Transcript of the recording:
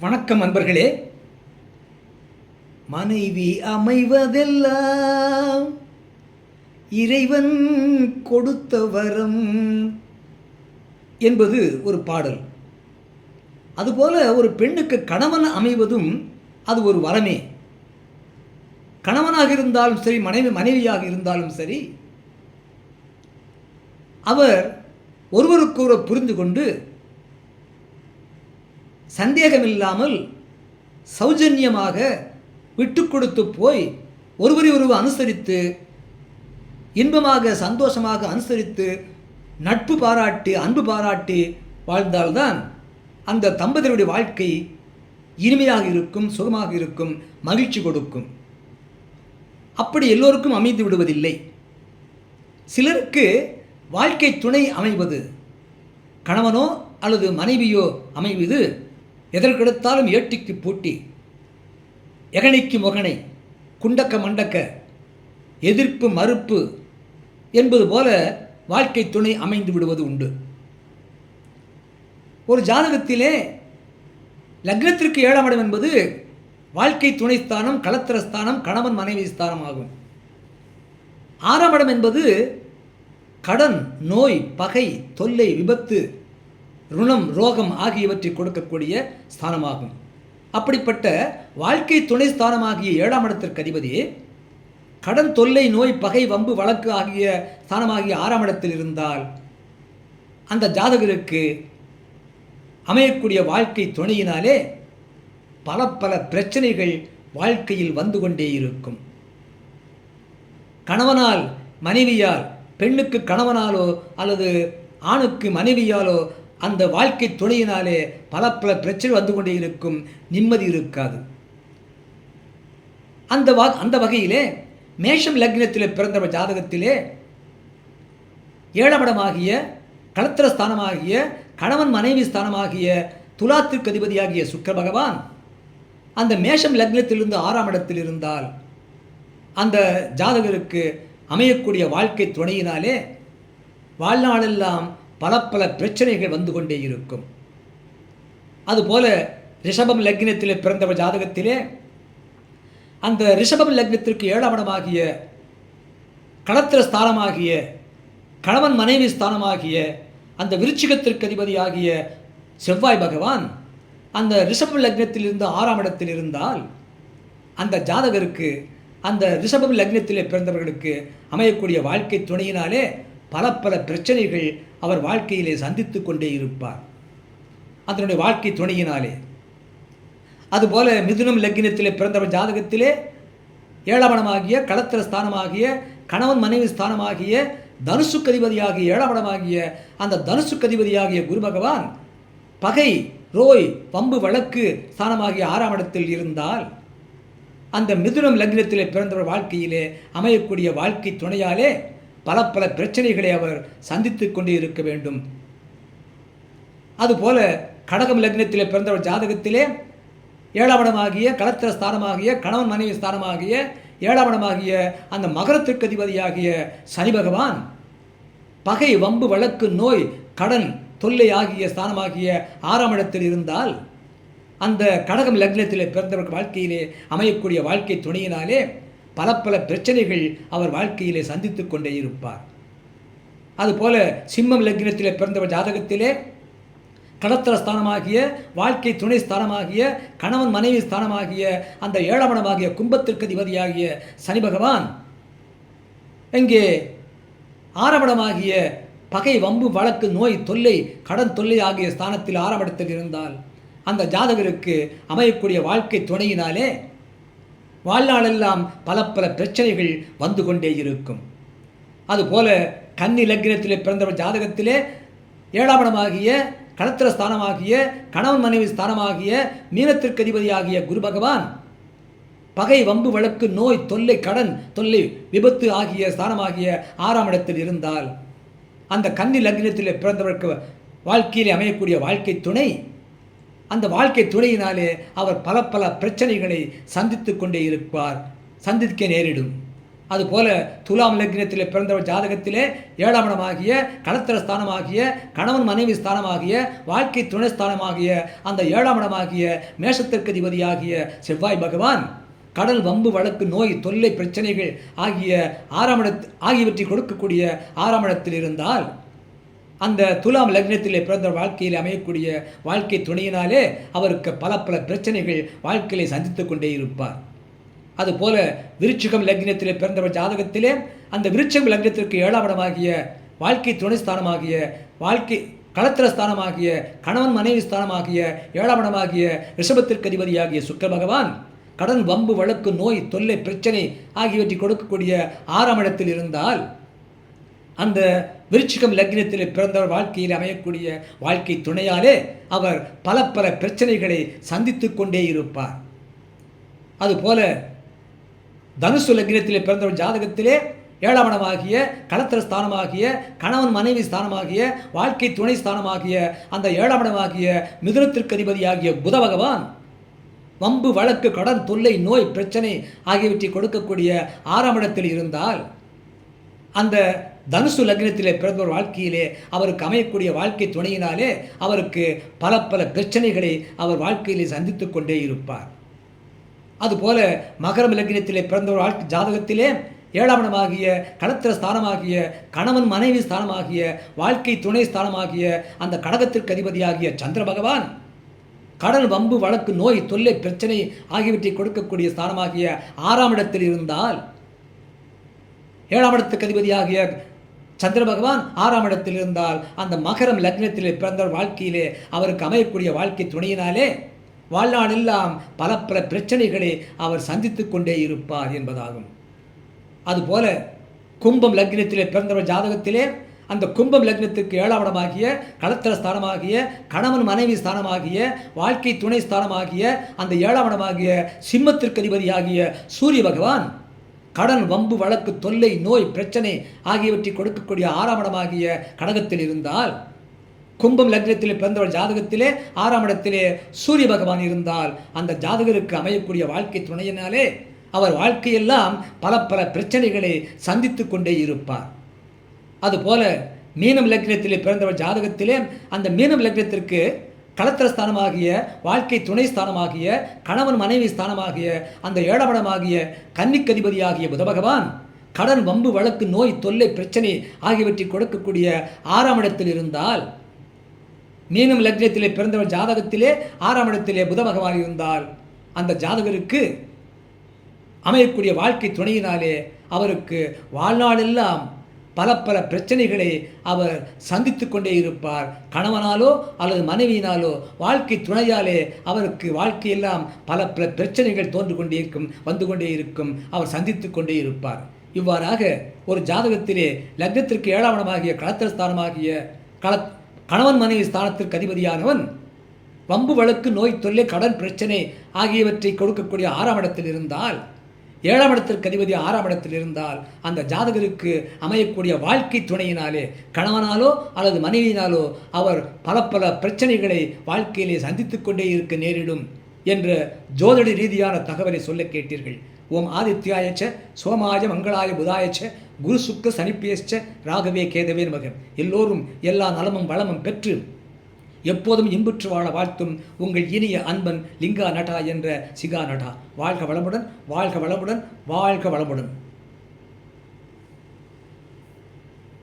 வணக்கம் அன்பர்களே. மனைவி அமைவதெல்லாம் இறைவன் கொடுத்த வரம் என்பது ஒரு பாடல். அதுபோல ஒரு பெண்ணுக்கு கணவன் அமைவதும் அது ஒரு வரமே. கணவனாக இருந்தாலும் சரி மனைவி மனைவியாக இருந்தாலும் சரி அவர் ஒருவருக்கொருவர் புரிந்து கொண்டு சந்தேகமில்லாமல் சௌஜன்யமாக விட்டு கொடுத்து போய் ஒருவரை ஒருவர் அனுசரித்து இன்பமாக சந்தோஷமாக அனுசரித்து நட்பு பாராட்டி அன்பு பாராட்டி வாழ்ந்தால்தான் அந்த தம்பதியருடைய வாழ்க்கை இனிமையாக இருக்கும் சுகமாக இருக்கும் மகிழ்ச்சி கொடுக்கும். அப்படி எல்லோருக்கும் அமைந்து விடுவதில்லை. சிலருக்கு வாழ்க்கை துணை அமைவது கணவனோ அல்லது மனைவியோ அமைவது எதற்கெடுத்தாலும் ஏட்டிக்கு பூட்டி எகனைக்கு மொகனை குண்டக்க மண்டக்க எதிர்ப்பு மறுப்பு என்பது போல வாழ்க்கை துணை அமைந்து விடுவது உண்டு. ஒரு ஜாதகத்திலே லக்னத்திற்கு ஏழாம் இடம் என்பது வாழ்க்கை துணை ஸ்தானம் களத்திர ஸ்தானம் கணவன் மனைவி ஸ்தானம் ஆகும். ஆறாம் இடம் என்பது கடன் நோய் பகை தொல்லை விபத்து ருணம் ரோகம் ஆகியவற்றை கொடுக்கக்கூடிய ஸ்தானமாகும். அப்படிப்பட்ட வாழ்க்கை துணை ஸ்தானமாகிய ஏழாம் இடத்திற்கு அதிபதி கடன் தொல்லை நோய் பகை வம்பு வழக்கு ஆகிய ஸ்தானமாகிய ஆறாம் இடத்தில் இருந்தால் அந்த ஜாதகருக்கு அமையக்கூடிய வாழ்க்கை துணையினாலே பல பல பிரச்சனைகள் வாழ்க்கையில் வந்து கொண்டே இருக்கும். கணவனால் மனைவியால் பெண்ணுக்கு கணவனாலோ அல்லது ஆணுக்கு மனைவியாலோ அந்த வாழ்க்கை துணையினாலே பல பல பிரச்சனை வந்து கொண்டே இருக்கும். நிம்மதி இருக்காது. அந்த வா அந்த வகையிலே மேஷம் லக்னத்திலே பிறந்த ஜாதகத்திலே ஏழமடமாகிய களத்திர ஸ்தானமாகிய கணவன் மனைவி ஸ்தானமாகிய துலாத்திற்கு அதிபதியாகிய சுக்கர பகவான் அந்த மேஷம் லக்னத்திலிருந்து ஆறாம் இடத்தில் இருந்தால் அந்த ஜாதகருக்கு அமையக்கூடிய வாழ்க்கை துணையினாலே வாழ்நாளெல்லாம் பல பல பிரச்சனைகள் வந்து கொண்டே இருக்கும். அதுபோல ரிஷபம் லக்னத்திலே பிறந்தவர் ஜாதகத்திலே அந்த ரிஷபம் லக்னத்திற்கு ஏழாவணமாகிய களத்திர ஸ்தானமாகிய கணவன் மனைவி ஸ்தானமாகிய அந்த விருச்சிகத்திற்கு அதிபதியாகிய செவ்வாய் பகவான் அந்த ரிஷபம் லக்னத்திலிருந்து ஆறாம் இடத்தில் இருந்தால் அந்த ஜாதகருக்கு அந்த ரிஷபம் லக்னத்திலே பிறந்தவர்களுக்கு அமையக்கூடிய வாழ்க்கை துணையினாலே பல பல பிரச்சனைகள் அவர் வாழ்க்கையிலே சந்தித்து கொண்டே இருப்பார். அதனுடைய வாழ்க்கை துணையினாலே. அதுபோல மிதுனம் லக்னத்திலே பிறந்தவர் ஜாதகத்திலே ஏழாவணமாகிய களத்திர ஸ்தானமாகிய கணவன் மனைவி ஸ்தானமாகிய தனுசு கதிபதியாகிய ஏழாமணமாகிய அந்த தனுசு கதிபதியாகிய குரு பகவான் பகை ரோய் பம்பு வழக்கு ஸ்தானமாகிய ஆறாம் இடத்தில் இருந்தால் அந்த மிதுனம் லக்னத்திலே பிறந்தவர் வாழ்க்கையிலே அமையக்கூடிய வாழ்க்கை துணையாலே பல பல பிரச்சனைகளை அவர் சந்தித்து கொண்டே இருக்க வேண்டும். அதுபோல கடகம் லக்னத்திலே பிறந்தவர் ஜாதகத்திலே ஏழாவடமாகிய களத்திர ஸ்தானமாகிய கணவன் மனைவி ஸ்தானமாகிய ஏழாவடமாகிய அந்த மகரத்திற்கு அதிபதியாகிய சனி பகவான் பகை வம்பு வழக்கு நோய் கடன் தொல்லை ஆகிய ஸ்தானமாகிய ஆறாம் இடத்தில் இருந்தால் அந்த கடகம் லக்னத்திலே பிறந்தவர்கள் வாழ்க்கையிலே அமையக்கூடிய வாழ்க்கை துணையினாலே பல பல பிரச்சனைகள் அவர் வாழ்க்கையிலே சந்தித்து கொண்டே இருப்பார். அதுபோல சிம்மம் லக்னத்திலே பிறந்தவர் ஜாதகத்திலே கடத்தல ஸ்தானமாகிய வாழ்க்கை துணை ஸ்தானமாகிய கணவன் மனைவி ஸ்தானமாகிய அந்த ஏழமனமாகிய கும்பத்திற்கு அதிபதியாகிய சனி பகவான் இங்கே ஆரமணமாகிய பகை வம்பு வழக்கு நோய் தொல்லை கடன் தொல்லை ஆகிய ஸ்தானத்தில் ஆரம்பத்தில் இருந்தால் அந்த ஜாதகருக்கு அமையக்கூடிய வாழ்க்கை துணையினாலே வாழ்நாளெல்லாம் பல பல பிரச்சனைகள் வந்து கொண்டே இருக்கும். அதுபோல கன்னி லக்னத்திலே பிறந்தவர் ஜாதகத்திலே ஏழாம் இடமாகிய களத்திர ஸ்தானமாகிய கணவன் மனைவி ஸ்தானமாகிய மீனத்திற்கு அதிபதியாகிய குரு பகவான் பகை வம்பு வழக்கு நோய் தொல்லை கடன் தொல்லை விபத்து ஆகிய ஸ்தானமாகிய ஆறாம் இடத்தில் இருந்தால் அந்த கன்னி லக்னத்தில் பிறந்தவருக்கு வாழ்க்கையிலே அமையக்கூடிய வாழ்க்கை துணை அந்த வாழ்க்கை துணையினாலே அவர் பல பல பிரச்சனைகளை சந்தித்து கொண்டே இருப்பார். சந்திக்க நேரிடும். அதுபோல துலாம் லக்னத்தில் பிறந்தவர் ஜாதகத்திலே ஏழாம் இடமாகிய கடத்திர ஸ்தானமாகிய கணவன் மனைவி ஸ்தானமாகிய வாழ்க்கை துணை ஸ்தானமாகிய அந்த ஏழாம் இடமாகிய மேஷத்திற்கு அதிபதியாகிய செவ்வாய் பகவான் கடல் வம்பு வழக்கு நோய் தொல்லை பிரச்சனைகள் ஆகிய ஆறாம் இடத்து ஆகியவற்றை கொடுக்கக்கூடிய ஆறாம் இடத்தில் இருந்தால் அந்த துலாம் லக்னத்திலே பிறந்த வாழ்க்கையில் அமையக்கூடிய வாழ்க்கை துணையினாலே அவருக்கு பல பல பிரச்சனைகள் வாழ்க்கையிலே சந்தித்து கொண்டே இருப்பார். அதுபோல விருச்சிகம் லக்னத்திலே பிறந்தவர் ஜாதகத்திலே அந்த விருச்சிகம் லக்னத்திற்கு ஏழாம் இடமாகிய வாழ்க்கை துணை ஸ்தானமாகிய வாழ்க்கை களத்திர ஸ்தானமாகிய கணவன் மனைவி ஸ்தானமாகிய ஏழாம் இடமாகிய ரிஷபத்திற்கு அதிபதியாகிய சுக்கர பகவான் கடன் வம்பு வழக்கு நோய் தொல்லை பிரச்சனை ஆகியவற்றை கொடுக்கக்கூடிய ஆறாம் இடத்தில் இருந்தால் அந்த விருச்சிகம் லக்னத்தில் பிறந்தவர் வாழ்க்கையில் அமையக்கூடிய வாழ்க்கை துணையாலே அவர் பல பல பிரச்சனைகளை சந்தித்து கொண்டே இருப்பார். அதுபோல தனுசு லக்னத்தில் பிறந்தவர் ஜாதகத்திலே ஏழாம் இடமாகிய களத்திர ஸ்தானமாகிய கணவன் மனைவி ஸ்தானமாகிய வாழ்க்கை துணை ஸ்தானமாகிய அந்த ஏழாம் இடமாகிய மிதுனத்திற்கு அதிபதியாகிய புத பகவான் வம்பு வழக்கு கடன் தொல்லை நோய் பிரச்சனை ஆகியவற்றை கொடுக்கக்கூடிய ஆறாம் இடத்தில் இருந்தால் அந்த தனுசு லக்னத்திலே பிறந்தோர் வாழ்க்கையிலே அவருக்கு அமையக்கூடிய வாழ்க்கை துணையினாலே அவருக்கு பல பல பிரச்சனைகளை அவர் வாழ்க்கையிலே சந்தித்து கொண்டே இருப்பார். அதுபோல மகரம் லக்னத்திலே பிறந்தோர் வாழ்க்கை ஜாதகத்திலே ஏழாம் இடமாகிய களத்திர ஸ்தானமாகிய கணவன் மனைவி ஸ்தானமாகிய வாழ்க்கை துணை ஸ்தானமாகிய அந்த கடகத்திற்கு அதிபதியாகிய சந்திர பகவான் கடல் வம்பு வழக்கு நோய் தொல்லை பிரச்சனை ஆகியவற்றை கொடுக்கக்கூடிய ஸ்தானமாகிய ஆறாம் இடத்தில் இருந்தால் ஏழாம் இடத்துக்கு அதிபதியாகிய சந்திர பகவான் ஆறாம் இடத்தில் இருந்தால் அந்த மகரம் லக்னத்திலே பிறந்த வாழ்க்கையிலே அவருக்கு அமையக்கூடிய வாழ்க்கை துணையினாலே வாழ்நாளெல்லாம் பல பல பிரச்சனைகளை அவர் சந்தித்து கொண்டே இருப்பார் என்பதாகும். அதுபோல கும்பம் லக்னத்திலே பிறந்தவர் ஜாதகத்திலே அந்த கும்பம் லக்னத்துக்கு ஏழாம் இடமாகிய களத்திர ஸ்தானமாகிய கணவன் மனைவி ஸ்தானமாகிய வாழ்க்கை துணை ஸ்தானமாகிய அந்த ஏழாம் இடமாகிய சிம்மத்திற்கு அதிபதியாகிய சூரிய பகவான் கடன் வம்பு வழக்கு தொல்லை நோய் பிரச்சனை ஆகியவற்றை கொடுக்கக்கூடிய ஆறாம் இடமாகிய கடகத்தில் இருந்தால் கும்பம் லக்னத்தில் பிறந்தவர் ஜாதகத்திலே ஆறாம் இடத்திலே சூரிய பகவான் இருந்தால் அந்த ஜாதகருக்கு அமையக்கூடிய வாழ்க்கை துணையினாலே அவர் வாழ்க்கையெல்லாம் பல பல பிரச்சனைகளை சந்தித்து கொண்டே இருப்பார். அதுபோல மீனம் லக்னத்திலே பிறந்தவர் ஜாதகத்திலே அந்த மீனம் லக்னத்திற்கு களத்திர ஸ்தானமாகிய வாழ்க்கை துணை ஸ்தானமாகிய கணவன் மனைவி ஸ்தானமாகிய அந்த ஏழமடமாகிய கன்னிக்கதிபதியாகிய புத பகவான் கடன் வம்பு வழக்கு நோய் தொல்லை பிரச்சனை ஆகியவற்றை கொடுக்கக்கூடிய ஆறாம் இடத்தில் இருந்தால் மீனம் லக்னத்திலே பிறந்தவர் ஜாதகத்திலே ஆறாம் இடத்திலே புத பகவான் இருந்தால் அந்த ஜாதகருக்கு அமையக்கூடிய வாழ்க்கை துணையினாலே அவருக்கு வாழ்நாளெல்லாம் பல பல பிரச்சனைகளை அவர் சந்தித்து கொண்டே இருப்பார். கணவனாலோ அல்லது மனைவியினாலோ வாழ்க்கை துணையாலே அவருக்கு வாழ்க்கையெல்லாம் பல பல பிரச்சனைகள் தோன்று கொண்டே இருக்கும் வந்து கொண்டே இருக்கும். அவர் சந்தித்து கொண்டே இருப்பார். இவ்வாறாக ஒரு ஜாதகத்திலே லக்னத்திற்கு ஏழாவணமாகிய களத்திர ஸ்தானமாகிய கள கணவன் மனைவி ஸ்தானத்திற்கு அதிபதியானவன் வம்பு வழக்கு நோய் தொல்லை கடன் பிரச்சனை ஆகியவற்றை கொடுக்கக்கூடிய ஆறாம் இடத்தில் இருந்தால் ஏழாம் இடத்திற்கு அதிபதி ஆறாம் இடத்தில் இருந்தால் அந்த ஜாதகருக்கு அமையக்கூடிய வாழ்க்கை துணையினாலே கணவனாலோ அல்லது மனைவியினாலோ அவர் பல பல பிரச்சனைகளை வாழ்க்கையிலே சந்தித்து கொண்டே இருக்க நேரிடும் என்ற ஜோதிட ரீதியான தகவலை சொல்ல கேட்டீர்கள். ஓம் ஆதித்யாயச்ச சோமாய மங்களாய புதாயச்ச குரு சுக்க சனிப்பேச்ச ராகவே கேதவே மகன் எல்லோரும் எல்லா நலமும் வளமும் பெற்று எப்போதும் இன்புற்று வாழ வாழ்த்தும் உங்கள் இனிய அன்பன் லிங்கா நட்டா என்ற சிகா நட்டா. வாழ்க வளமுடன் வாழ்க வளமுடன் வாழ்க வளமுடன்.